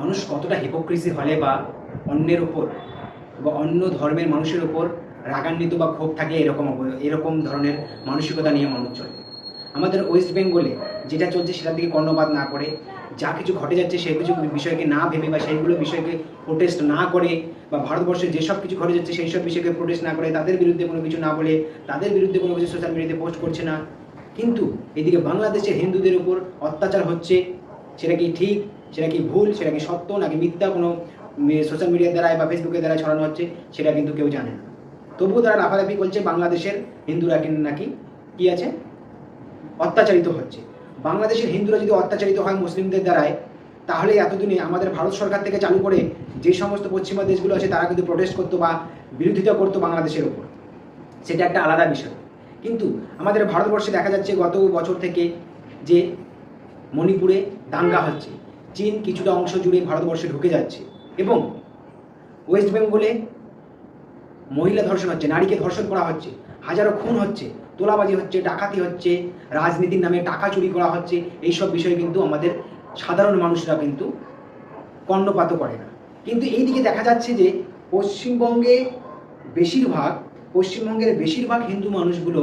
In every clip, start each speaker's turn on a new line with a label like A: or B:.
A: মানুষ কতটা হিপোক্রেসি হলে বা অন্যের ওপর বা অন্য ধর্মের মানুষের ওপর রাগান্বিত বা ক্ষোভ থাকে এরকম এরকম ধরনের মানসিকতা নিয়ে মানুষ চলে। আমাদের ওয়েস্ট বেঙ্গলে যেটা চলছে সেটার দিকে কর্ণপাত না করে, যা কিছু ঘটে যাচ্ছে সেই কিছু বিষয়কে না ভেবে বা সেইগুলো বিষয়কে প্রোটেস্ট না করে বা ভারতবর্ষে যেসব কিছু ঘটে যাচ্ছে সেই সব বিষয়কে প্রোটেস্ট না করে, তাদের বিরুদ্ধে কোনো কিছু না বলে, তাদের বিরুদ্ধে কোনো কিছু সোশ্যাল মিডিয়াতে পোস্ট করছে না। কিন্তু এদিকে বাংলাদেশে হিন্দুদের উপর অত্যাচার হচ্ছে, সেটা কি ঠিক? সেটা কি ভুল, সেটা কি সত্য, নাকি মিথ্যা কোনো সোশ্যাল মিডিয়ার দ্বারাই বা ফেসবুকের দ্বারা ছড়ানো হচ্ছে, সেটা কিন্তু কেউ জানে না। তবুও তারা লাফালাফি করছে, বাংলাদেশের হিন্দুরা নাকি কি আছে? অত্যাচারিত হচ্ছে। বাংলাদেশের হিন্দুরা যদি অত্যাচারিত হয় মুসলিমদের দ্বারায় তাহলে এতদিনে আমাদের ভারত সরকার থেকে চালু করে যে সমস্ত পশ্চিমা দেশগুলো আছে, তারা কিন্তু প্রোটেস্ট করতো বা বিরোধিতা করতো বাংলাদেশের ওপর। সেটা একটা আলাদা বিষয়। কিন্তু আমাদের ভারতবর্ষে দেখা যাচ্ছে গত বছর থেকে যে মণিপুরে দাঙ্গা হচ্ছে। চীন কিছুটা অংশ জুড়ে ভারতবর্ষে ঢুকে যাচ্ছে এবং ওয়েস্ট বেঙ্গলে মহিলা ধর্ষণ হচ্ছে, নারীকে ধর্ষণ করা হচ্ছে, হাজারো খুন হচ্ছে, তোলাবাজি হচ্ছে, ডাকাতি হচ্ছে, রাজনীতির নামে টাকা চুরি করা হচ্ছে, এইসব বিষয়ে কিন্তু আমাদের সাধারণ মানুষরা কিন্তু কর্ণপাতও করে না। কিন্তু এই দিকে দেখা যাচ্ছে যে পশ্চিমবঙ্গে বেশিরভাগ, পশ্চিমবঙ্গের বেশিরভাগ হিন্দু মানুষগুলো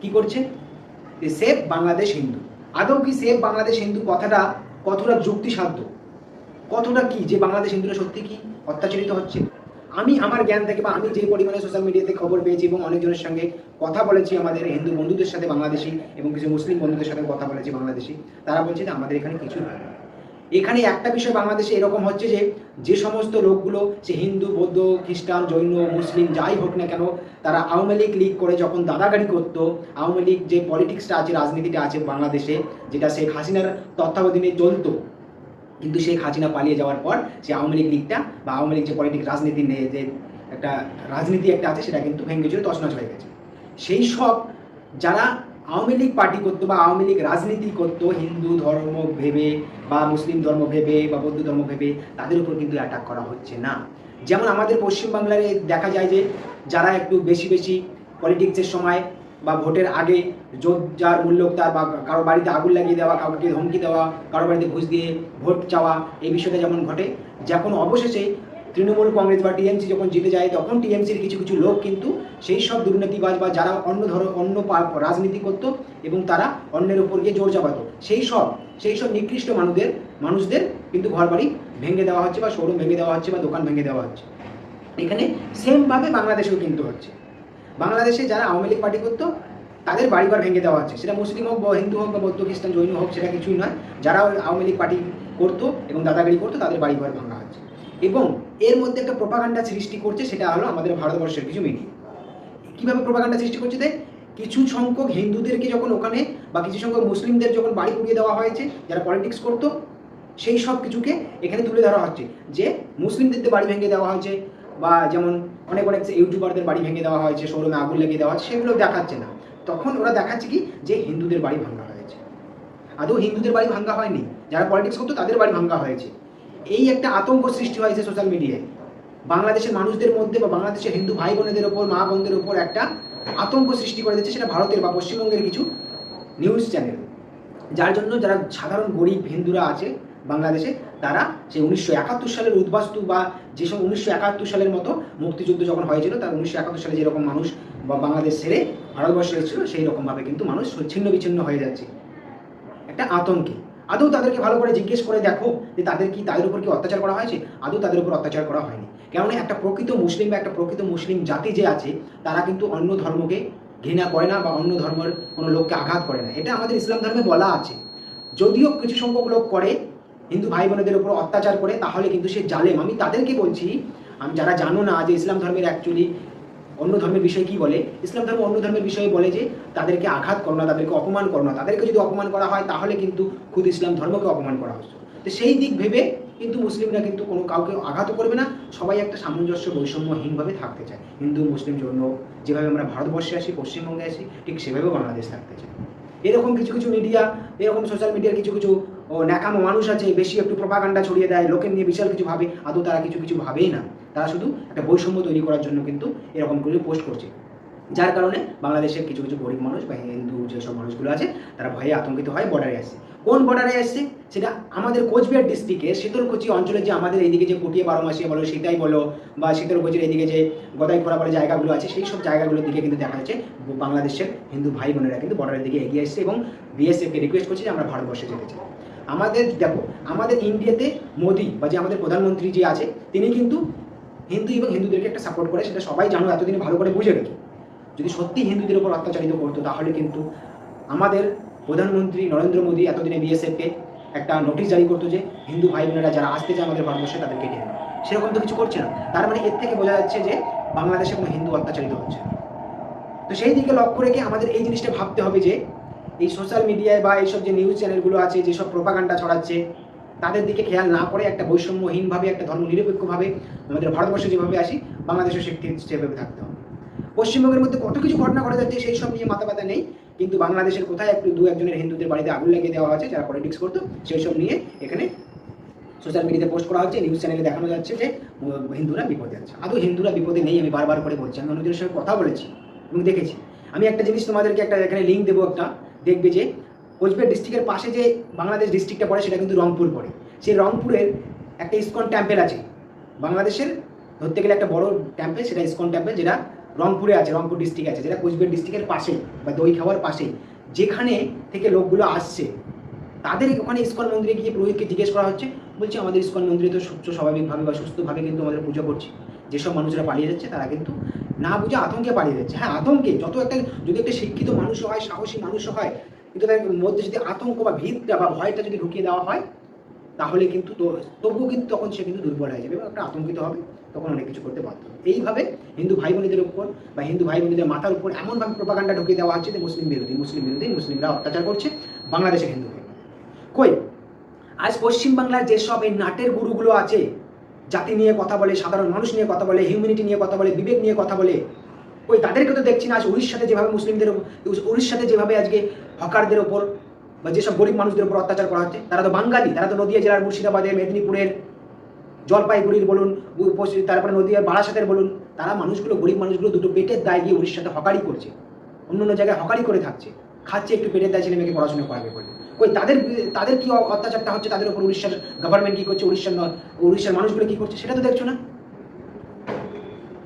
A: কি করছে? সেফ বাংলাদেশ হিন্দু। আদৌ কি সেফ বাংলাদেশ হিন্দু কথাটা কতটা যুক্তিসাধ্য? কতটা কি? যে বাংলাদেশ হিন্দুরা সত্যি কি? অত্যাচারিত হচ্ছে? আমি আমার জ্ঞান থেকে বা আমি যে পরিমাণে সোশ্যাল মিডিয়াতে খবর পেয়েছি এবং অনেকজনের সঙ্গে কথা বলেছি, আমাদের হিন্দু বন্ধুদের সাথে বাংলাদেশি এবং কিছু মুসলিম বন্ধুদের সাথে কথা বলেছি বাংলাদেশি, তারা বলছে যে আমাদের এখানে কিছু হয় না। এখানে একটা বিষয় বাংলাদেশে এরকম হচ্ছে যে যে সমস্ত লোকগুলো, সে হিন্দু, বৌদ্ধ, খ্রিস্টান, জৈন, মুসলিম, যাই হোক না কেন, তারা আওয়ামী লীগ লিগ করে যখন দাদাগাড়ি করতো, আওয়ামী লীগ যে পলিটিক্সটা আছে, রাজনীতিটা আছে বাংলাদেশে, যেটা শেখ হাসিনার তত্ত্বাবধানে চলতো, কিন্তু শেখ হাসিনা পালিয়ে যাওয়ার পর, সে আওয়ামী লীগ লীগটা বা আওয়ামী লীগ যে পলিটিক্স রাজনীতি নিয়ে যে একটা রাজনীতি একটা আছে, সেটা কিন্তু ভেঙে চুরে তছনছ হয়ে গেছে। সেই সব যারা আওয়ামী লীগ পার্টি করতো বা আওয়ামী লীগ রাজনীতি করতো, হিন্দু ধর্ম ভেবে বা মুসলিম ধর্ম ভেবে বা বৌদ্ধ ধর্ম ভেবে তাদের উপর কিন্তু অ্যাটাক করা হচ্ছে না। যেমন আমাদের পশ্চিমবাংলায় দেখা যায় যে, যারা একটু বেশি বেশি পলিটিক্সের সময় বা ভোটের আগে যোগ যার মূল্য তার বা কারও বাড়িতে আগুন লাগিয়ে দেওয়া, কাউকে ধমকি দেওয়া, কারও বাড়িতে ঘুষ দিয়ে ভোট চাওয়া, এই বিষয়টা যেমন ঘটে, যখন অবশেষে তৃণমূল কংগ্রেস বা টিএমসি যখন জিতে যায়, তখন টিএমসির কিছু কিছু লোক কিন্তু সেই সব দুর্নীতিবাজ বা যারা অন্য ধর, অন্য রাজনীতি করতো এবং তারা অন্যের উপর গিয়ে জোর চাপাতো। সেই সব সেই সব নিকৃষ্ট মানুষদের মানুষদের কিন্তু ঘর বাড়ি ভেঙে দেওয়া হচ্ছে বা শোরুম ভেঙে দেওয়া হচ্ছে বা দোকান ভেঙে দেওয়া হচ্ছে। এখানে সেমভাবে বাংলাদেশেও কিন্তু হচ্ছে। বাংলাদেশে যারা আওয়ামী লীগ পার্টি করতো, তাদের বাড়িঘর ভেঙে দেওয়া হচ্ছে। সেটা মুসলিম হোক বা হিন্দু হোক বা বৌদ্ধ, খ্রিস্টান, জৈন হোক, সেটা কিছুই নয়। যারা আওয়ামী লীগ পার্টি করতো এবং দাদাগিরি করতো, তাদের বাড়িঘর ভাঙা হচ্ছে। এবং এর মধ্যে একটা প্রোপাগান্ডা সৃষ্টি করছে, সেটা হলো আমাদের ভারতবর্ষের কিছু মিডিয়া কীভাবে প্রোপাগান্ডা সৃষ্টি করছে দেখ? কিছু সংখ্যক হিন্দুদেরকে যখন ওখানে বা কিছু সংখ্যক মুসলিমদের যখন বাড়ি পুড়িয়ে দেওয়া হয়েছে, যারা পলিটিক্স করতো, সেই সব কিছুকে এখানে তুলে ধরা হচ্ছে। যে মুসলিমদের বাড়ি ভেঙে দেওয়া হয়েছে, বা যেমন অনেক অনেক ইউটিউবারদের বাড়ি ভেঙে দেওয়া হয়েছে শোরুমে আগুন লাগিয়ে দেওয়া হচ্ছে সেগুলো দেখাচ্ছে না। তখন ওরা দেখাচ্ছে কি? যে হিন্দুদের বাড়ি ভাঙা হয়েছে। আদৌ হিন্দুদের বাড়ি ভাঙা হয়নি? যারা পলিটিক্স করতো, তাদের বাড়ি ভাঙা হয়েছে। এই একটা আতঙ্ক সৃষ্টি হয়েছে সোশ্যাল মিডিয়ায় বাংলাদেশের মানুষদের মধ্যে বা বাংলাদেশের হিন্দু ভাই বোনেদের ওপর, মা বোনদের ওপর একটা আতঙ্ক সৃষ্টি করে দিচ্ছে, সেটা ভারতের বা পশ্চিমবঙ্গের কিছু নিউজ চ্যানেল যার জন্য যারা সাধারণ গরিব হিন্দুরা আছে বাংলাদেশে, তারা সেই উনিশশো একাত্তর সালের উদ্বাস্তু বা যেসব উনিশশো একাত্তর সালের মতো মুক্তিযুদ্ধ যখন হয়েছিল, তার উনিশশো একাত্তর সালে যেরকম মানুষ বা বাংলাদেশ ছেড়ে ভারতবর্ষে এসেছিল সেই রকমভাবে কিন্তু মানুষ ছিন্ন বিচ্ছিন্ন হয়ে যাচ্ছে। একটা আতঙ্কে। আদৌ তাদেরকে ভালো করে জিজ্ঞেস করে দেখো যে তাদের কি, তাদের উপর কি অত্যাচার করা হয়েছে? আদৌ তাদের উপর অত্যাচার করা হয়নি। কেননা একটা প্রকৃত মুসলিম বা একটা প্রকৃত মুসলিম জাতি যে আছে, তারা কিন্তু অন্য ধর্মকে ঘৃণা করে না বা অন্য ধর্মের কোনো লোককে আঘাত করে না। এটা আমাদের ইসলাম ধর্মে বলা আছে। যদিও কিছু সংখ্যক লোক করে, হিন্দু ভাই বোনেদের উপর অত্যাচার করে, তাহলে কিন্তু সে জালেম। আমি তাদেরকে বলছি, আমি যারা জানো না যে ইসলাম ধর্মের অ্যাকচুয়ালি অন্য ধর্মের বিষয়ে কি বলে? ইসলাম ধর্ম অন্য ধর্মের বিষয়ে বলে যে, তাদেরকে আঘাত করো না, তাদেরকে অপমান করো না। তাদেরকে যদি অপমান করা হয়, তাহলে কিন্তু খুদ ইসলাম ধর্মকে অপমান করা হচ্ছে। তো সেই দিক ভেবে কিন্তু মুসলিমরা কিন্তু কোনো কাউকে আঘাত করবে না। সবাই একটা সামঞ্জস্য বৈষম্যহীনভাবে থাকতে চায়। হিন্দু, মুসলিম জন্য যেভাবে আমরা ভারতবর্ষে আসি পশ্চিমবঙ্গে আসি ঠিক সেভাবেও বাংলাদেশ থাকতে চায়। এরকম কিছু কিছু মিডিয়া এরকম সোশ্যাল মিডিয়ার কিছু কিছু ন্যাকামো মানুষ আছে, বেশি একটু প্রপাগান্ডা ছড়িয়ে দেয়, লোকের নিয়ে বিশাল কিছু ভাবে, আদৌ তারা কিছু কিছু ভাবেই না। তারা শুধু একটা বৈষম্য তৈরি করার জন্য কিন্তু এরকম করে পোস্ট করছে। যার কারণে বাংলাদেশের কিছু কিছু গরিব মানুষ বা হিন্দু যেসব মানুষগুলো আছে, তারা ভয়ে আতঙ্কিত হয় বর্ডারে আসে কোন বর্ডারে এসছে সেটা আমাদের কোচবিহার ডিস্ট্রিক্টের শীতলকুচি অঞ্চলে যে আমাদের এইদিকে যে কটিয়ে বারোমাসিয়া বলো, সেটাই বলো, বা শীতলকুচির এইদিকে যে গদাই গদাইখোড়া বলে জায়গাগুলো আছে, সেই সব জায়গাগুলোর দিকে কিন্তু দেখা যাচ্ছে বাংলাদেশের হিন্দু ভাই বোনেরা কিন্তু বর্ডারের দিকে এগিয়ে এসছে এবং বিএসএফকে রিকোয়েস্ট করছে যে আমরা ভারতবর্ষে যেতে চাই। আমাদের, দেখো, আমাদের ইন্ডিয়াতে মোদি বা যে আমাদের প্রধানমন্ত্রী যে আছে, তিনি কিন্তু হিন্দু এবং হিন্দুদেরকে একটা সাপোর্ট করে, সেটা সবাই জানো, এতদিনে ভালো করে বুঝে গেছে। যদি সত্যি হিন্দুদের উপর অত্যাচারিত করতো, তাহলে কিন্তু আমাদের প্রধানমন্ত্রী নরেন্দ্র মোদী এতদিনে বিএসএফকে একটা নোটিশ জারি করতো যে হিন্দু ভাই বোনেরা যারা আসতে চায় আমাদের ভারতবর্ষে তাদের কেটে দেবে সেরকম তো কিছু করছে না। তার মানে এর থেকে বোঝা যাচ্ছে যে বাংলাদেশে কোনো হিন্দু অত্যাচারিত হচ্ছে তো সেই দিকে লক্ষ্য রেখে আমাদের এই জিনিসটা ভাবতে হবে যে এই সোশ্যাল মিডিয়ায় বা এইসব যে নিউজ চ্যানেলগুলো আছে, যেসব প্রোপাগান্ডা ছড়াচ্ছে তাদের দিকে খেয়াল না করে একটা বৈষম্যহীনভাবে, একটা ধর্ম নিরপেক্ষভাবে আমাদের ভারতবর্ষে যেভাবে আসি, বাংলাদেশেও সেভাবে থাকতে হবে। পশ্চিমবঙ্গের মধ্যে কত কিছু ঘটনা ঘটে যাচ্ছে সেই সব নিয়ে মাথা ব্যথা নেই, কিন্তু বাংলাদেশের কোথায় একটু দু একজনের হিন্দুদের বাড়িতে আগুন লাগিয়ে দেওয়া হয়েছে, যারা পলিটিক্স করতো, সেই সব নিয়ে এখানে সোশ্যাল মিডিয়াতে পোস্ট করা হচ্ছে নিউজ চ্যানেলে দেখানো যাচ্ছে যে হিন্দুরা বিপদে আছে। আদৌ হিন্দুরা বিপদে নেই, আমি বারবার করে বলছি, আমি অন্যদের সঙ্গে কথা বলেছি এবং দেখেছি। আমি একটা জিনিস তোমাদেরকে একটা এখানে লিঙ্ক দেবো একটা, দেখবে যে কোচবিহার ডিস্ট্রিক্টের পাশে যে বাংলাদেশ ডিস্ট্রিক্টটা পড়ে, সেটা কিন্তু রংপুর পড়ে। সেই রংপুরের একটা ইস্কন টেম্পেল আছে। বাংলাদেশের ধরতে গেলে একটা বড় টেম্পেল সেটা ইস্কন টেম্পেল যেটা রংপুরে আছে, রংপুর ডিস্ট্রিক্ট আছে, যেটা কোচবিহার ডিস্ট্রিক্টের পাশেই বা দই খাওয়ার পাশেই। যেখানে থেকে লোকগুলো আসছে, তাদের ওখানে ইস্কন মন্দিরে গিয়ে পুরোহিতকে জিজ্ঞেস করা হচ্ছে, বলছে, আমাদের ইস্কন মন্দিরে তো সুস্থ স্বাভাবিকভাবে বা সুস্থভাবে কিন্তু আমাদের পুজো করছি। যেসব মানুষরা পালিয়ে যাচ্ছে, তারা কিন্তু না বুঝে আতঙ্কে পালিয়ে যাচ্ছে। হ্যাঁ আতঙ্কে, যত একটা, যদি একটা শিক্ষিত মানুষ হয়, সাহসী মানুষ হয় কিন্তু তার মধ্যে যদি আতঙ্ক বা ভীতটা বা ভয়টা যদি ঢুকিয়ে দেওয়া হয়, তাহলে কিন্তু তবুও কিন্তু তখন সে কিন্তু দুর্বল হয়ে যাবে একটা আতঙ্কিত হবে, তখন অনেক কিছু করতে বাধ্য। এইভাবে হিন্দু ভাই বোনদের উপর বা হিন্দু ভাই বোনদের মাথার উপর এমনভাবে প্রোপাগান্ডা ঢুকিয়ে দেওয়া হচ্ছে যে মুসলিম বিরোধী মুসলিম বিরোধী, মুসলিমরা অত্যাচার করছে বাংলাদেশের হিন্দু ভাই কই আজ পশ্চিমবাংলার যেসব এই নাটের গুরুগুলো আছে, জাতি নিয়ে কথা বলে, সাধারণ মানুষ নিয়ে কথা বলে হিউম্যানিটি নিয়ে কথা বলে, বিবেক নিয়ে কথা বলে ওই তাদেরকে তো দেখছি না আজ উড়িষ্যাতে যেভাবে মুসলিমদের উড়িষ্যাতে যেভাবে আজকে হকারদের ওপর বা যেসব গরিব মানুষদের উপর অত্যাচার করা হচ্ছে, তারা তো বাঙালি, তারা তো নদিয়া জেলার মুর্শিদাবাদের, মেদিনীপুরের, জলপাইগুড়ির বলুন তারপরে নদিয়ার বারাসাতের বলুন, তারা মানুষগুলো, গরিব মানুষগুলো দুটো পেটের দায় গিয়ে উড়িষ্যাতে হকারি করছে। অন্য অন্য জায়গায় হকারি করে থাকছে। খাচ্ছে একটু পেটের দায় ছেলে মেয়েকে পড়াশোনা করাবে বলে। কই, তাদের তাদের কি অত্যাচারটা হচ্ছে? তাদের উপর উড়িষ্যার গভর্নমেন্ট কী করছে? উড়িষ্যার উড়িষ্যার মানুষগুলো কী করছে? সেটা তো দেখছ না?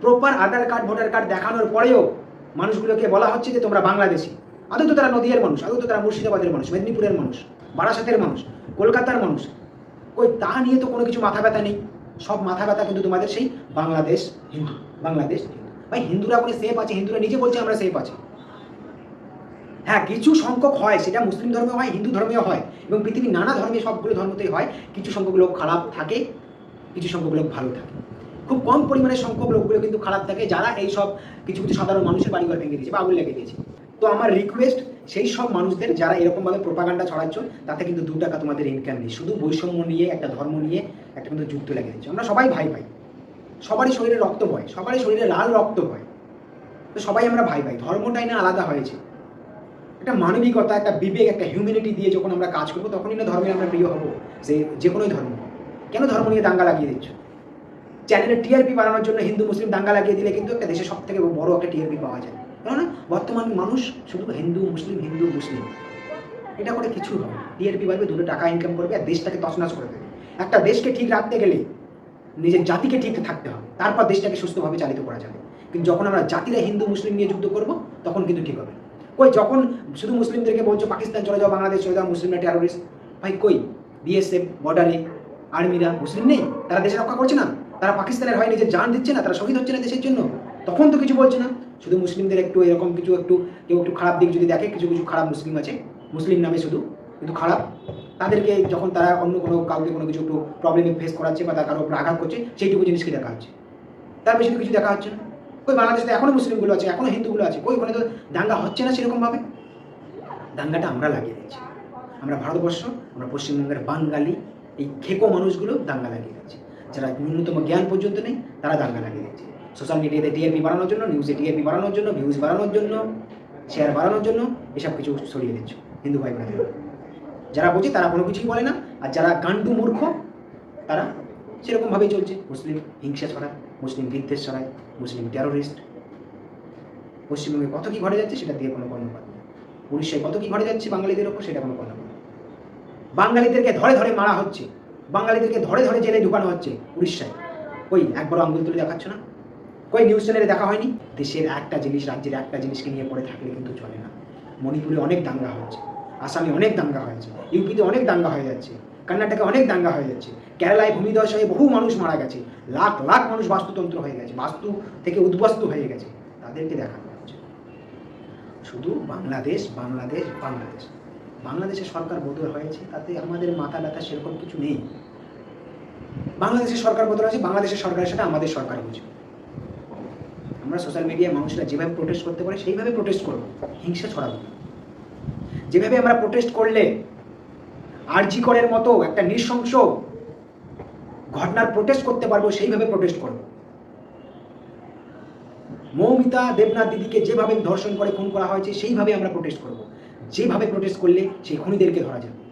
A: Proper Aadhaar card voter card দেখানোর পরেও মানুষগুলোকে বলা হচ্ছে যে তোমরা বাংলাদেশি। আদৌ তারা নদীয়ার মানুষ, আদৌ তারা মুর্শিদাবাদের মানুষ, মেদিনীপুরের মানুষ, বারাসাতের মানুষ, কলকাতার মানুষ। ওই তা নিয়ে তো কোনো কিছু মাথা ব্যথা নেই। সব মাথা ব্যথা কিন্তু তোমাদের সেই বাংলাদেশ হিন্দু, বাংলাদেশ ভাই, হিন্দুরা বলে সেফ আছে, হিন্দুরা নিজে বলছে আমরা সেফ আছি। হ্যাঁ কিছু সংখ্যক হয়, সেটা মুসলিম ধর্মে হয়, হিন্দু ধর্মেও হয়, এবং পৃথিবীর নানা ধর্মে সবগুলো ধর্মতেই হয়। কিছু সংখ্যক লোক খারাপ থাকে, কিছু সংখ্যক লোক ভালো থাকে। খুব কম পরিমাণে সংখ্যক লোকগুলো কিন্তু খারাপ থাকে, যারা এই সব কিছু কিছু সাধারণ মানুষের বাড়িঘর ভেঙে দিয়েছে বা আগুন লেগে দিয়েছে। তো আমার রিকোয়েস্ট সেই সব মানুষদের যারা এরকমভাবে প্রোপাগান্ডা ছড়াচ্ছ, তাতে কিন্তু দু টাকা তোমাদের ইনকাম নেই। শুধু বৈষম্য নিয়ে, একটা ধর্ম নিয়ে, একটা কিন্তু যুদ্ধ লেগে দিচ্ছে আমরা সবাই ভাই ভাই। সবারই শরীরে রক্ত বয়, সবারই শরীরে লাল রক্ত বয়। তো সবাই আমরা ভাই ভাই। ধর্মটাই না আলাদা হয়েছে। একটা মানবিকতা, একটা বিবেক, একটা হিউম্যানিটি দিয়ে যখন আমরা কাজ করব, তখনই না ধর্মে আমরা প্রিয় হব, যে যে কোনোই ধর্ম কেন ধর্ম নিয়ে দাঙ্গা লাগিয়ে দিচ্ছ? চ্যানেলে টিআরপি বাড়ানোর জন্য হিন্দু, মুসলিম দাঙ্গা লাগিয়ে দিলে কিন্তু একটা দেশে সব থেকে বড় একটা টিআরপি পাওয়া যায়। কেননা বর্তমান মানুষ শুধু হিন্দু, মুসলিম হিন্দু, মুসলিম। এটা করে কিছু হবে টিআরপি বাড়বে, দুটো টাকা ইনকাম করবে আর দেশটাকে তছনছ করে দেবে। একটা দেশকে ঠিক রাখতে গেলে নিজের জাতিকে ঠিক থাকতে হবে। তারপর দেশটাকে সুস্থভাবে চালিত করা যাবে। কিন্তু যখন আমরা জাতিরা হিন্দু, মুসলিম নিয়ে যুদ্ধ করব, তখন কিন্তু ঠিক হবে কই, যখন শুধু মুসলিমদেরকে বলছো, পাকিস্তান চলে যাও, বাংলাদেশ চলে যাও, মুসলিমরা টেরোরিস্ট ভাই, কই? বিএসএফ বর্ডারে আর্মিরা মুসলিম নেই? তারা দেশে রক্ষা করছে না? তারা পাকিস্তানের হয় নিজের জান দিচ্ছে না? তারা শহীদ হচ্ছে না দেশের জন্য? তখন তো কিছু বলছে না। শুধু মুসলিমদের একটু এরকম কিছু একটু, কেউ একটু খারাপ দিক যদি দেখে, কিছু কিছু খারাপ মুসলিম আছে। মুসলিম নামে শুধু, কিন্তু খারাপ। তাদেরকে যখন তারা অন্য কোনো, কাউকে কোনো কিছু একটু প্রবলেমে ফেস করাচ্ছে বা তার কারও উপর আঘাত করছে, সেইটুকু জিনিসকে দেখা হচ্ছে। তার বেশি কিছু দেখা হচ্ছে না। কই বাংলাদেশে তো এখনও মুসলিমগুলো আছে, এখনও হিন্দুগুলো আছে, কই ওখানে তো দাঙ্গা হচ্ছে না সেরকমভাবে? দাঙ্গাটা আমরা লাগিয়ে দিচ্ছি আমরা ভারতবর্ষ, আমরা পশ্চিমবঙ্গের বাঙালি, এই খেকো মানুষগুলো দাঙ্গা লাগিয়ে দিচ্ছে যারা ন্যূনতম জ্ঞান পর্যন্ত নেই, তারা দাঙ্গা লাগিয়ে দিচ্ছে সোশ্যাল মিডিয়াতে টিআরপি বাড়ানোর জন্য নিউজে টিআরপি বাড়ানোর জন্য ভিউজ বাড়ানোর জন্য শেয়ার বাড়ানোর জন্য এসব কিছু ছড়িয়ে দিচ্ছ, হিন্দু ভাই বোনেদের। যারা বোঝে তারা কোনো কিছুই বলে না, আর যারা গান্ডু মূর্খ, তারা সেরকমভাবেই চলছে। মুসলিম হিংসা ছড়ায়, মুসলিম বিদ্বেষ ছড়ায়, মুসলিম টেরোরিস্ট পশ্চিমবঙ্গে কত কী ঘটে যাচ্ছে সেটা দিয়ে কোনো কর্ণপাত নেই উড়িষ্যায় কত কী ঘটে যাচ্ছে বাঙালিদের ওপর সেটা কোনো কর্ণপাত নেই। বাঙালিদেরকে ধরে ধরে মারা হচ্ছে, বাঙালিদেরকে ধরে ধরে জেলে ঢুকানো হচ্ছে উড়িষ্যায়। ওই একবার আঙ্গুল তুলে দেখাচ্ছ না? কই নিউজ চ্যানেলে দেখা হয়নি? দেশের একটা জিনিস, রাজ্যের একটা জিনিসকে নিয়ে পড়ে থাকলে কিন্তু চলে না। মণিপুরে অনেক দাঙ্গা হচ্ছে, আসামে অনেক দাঙ্গা হয়েছে, ইউপিতে অনেক দাঙ্গা হয়ে যাচ্ছে, কর্ণাটকে অনেক দাঙ্গা হয়ে যাচ্ছে, কেরালায় ভূমিধস হয়ে বহু মানুষ মারা গেছে, লাখ লাখ মানুষ বাস্তুতন্ত্র হয়ে গেছে, বাস্তু থেকে উদ্বাস্তু হয়ে গেছে, তাদেরকে দেখানো হচ্ছে। শুধু বাংলাদেশ বাংলাদেশ বাংলাদেশ। বাংলাদেশের সরকার বদল হয়েছে, তাতে আমাদের মাথা ব্যথা সেরকম কিছু নেই। বাংলাদেশের সরকার বদল আছে বাংলাদেশের সরকারের সাথে আমাদের সরকার বুঝবে আমরা সোশ্যাল মিডিয়ায় মানুষরা যেভাবে প্রোটেস্ট করতে পারে, সেইভাবে প্রোটেস্ট করব। হিংসা ছড়াবো। যেভাবে আমরা প্রোটেস্ট করলে আরজি করের মতো একটা নৃশংস ঘটনার প্রোটেস্ট করতে পারব, সেইভাবে প্রোটেস্ট করব। মৌমিতা দেবনাথ দিদিকে যেভাবে ধর্ষণ করে, খুন করা হয়েছে, সেইভাবে আমরা প্রোটেস্ট করব। যেভাবে প্রোটেস্ট করলে সেই খুনিদেরকে ধরা যাবে।